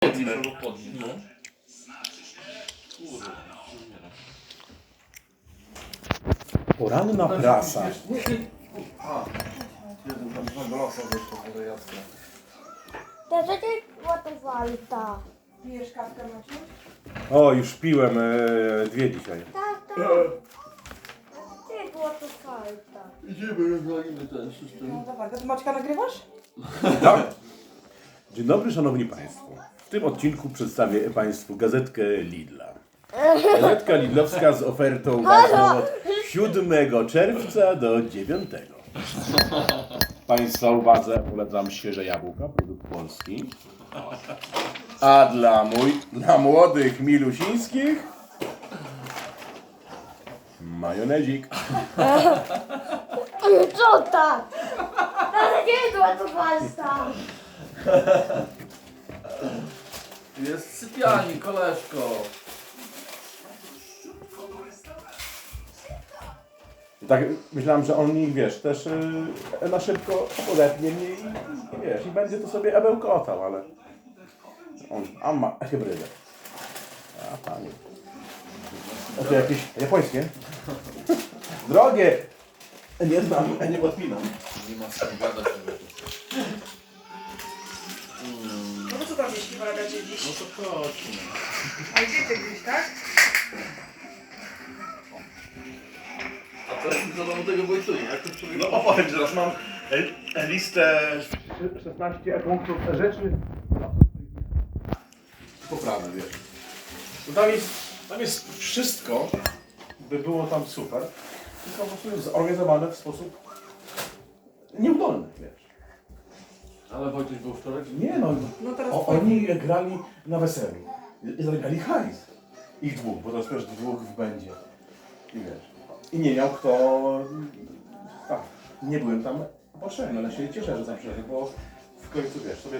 Podnieś albo podnieś. No. Kurde. Poranna prasa. A. Jeden tam dwa glosa wyszło, jasne. Łatowalta? Pijesz kawkę, Maciuś? O, już piłem e, dwie dzisiaj. Tata. Ty łatowalta. Idziemy, rozwalimy ten system. No dawaj, to Maćka nagrywasz? Tak? Dzień dobry, szanowni państwo. W tym odcinku przedstawię państwu gazetkę Lidla. Gazetka Lidlowska z ofertą ważną od 7 czerwca do 9. Państwa uwadze polecam świeże jabłka, produkt polski. A dla mój, dla młodych milusińskich majonezik. Co tak? Tata nie jest łatowalta. Jest w sypialni, koleżko. I tak myślałem, że on mi, wiesz, też yy, na szybko podepnie mnie i, i wiesz, i będzie to sobie ebełkotał, ale on, on ma hybrydę. A panie. A to jakieś japońskie? Drogie! Nie znam, nie odpinam. Nie ma kim gadać, żeby tu. No jeśli wymagacie No dziś? to chodźmy. A gdzie ty gdzieś, tak? A co co do tego Wojtunia? Jak to człowiek... No opowiem, że teraz mam e, listę 16 punktów rzeczy. Poprawne, wiesz. No tam jest, tam jest wszystko, by było tam super, tylko po prostu jest zorganizowane w sposób nieudolny, wiesz. Ale Wojtuś był wczoraj? Nie no, No teraz o, oni grali na weselu i zagrali hajs. Ich dwóch, bo teraz też dwóch w będzie. I wiesz. I nie miał kto... Tak, nie byłem tam potrzebny, ale się cieszę, że tam przyszedł, bo w końcu wiesz, sobie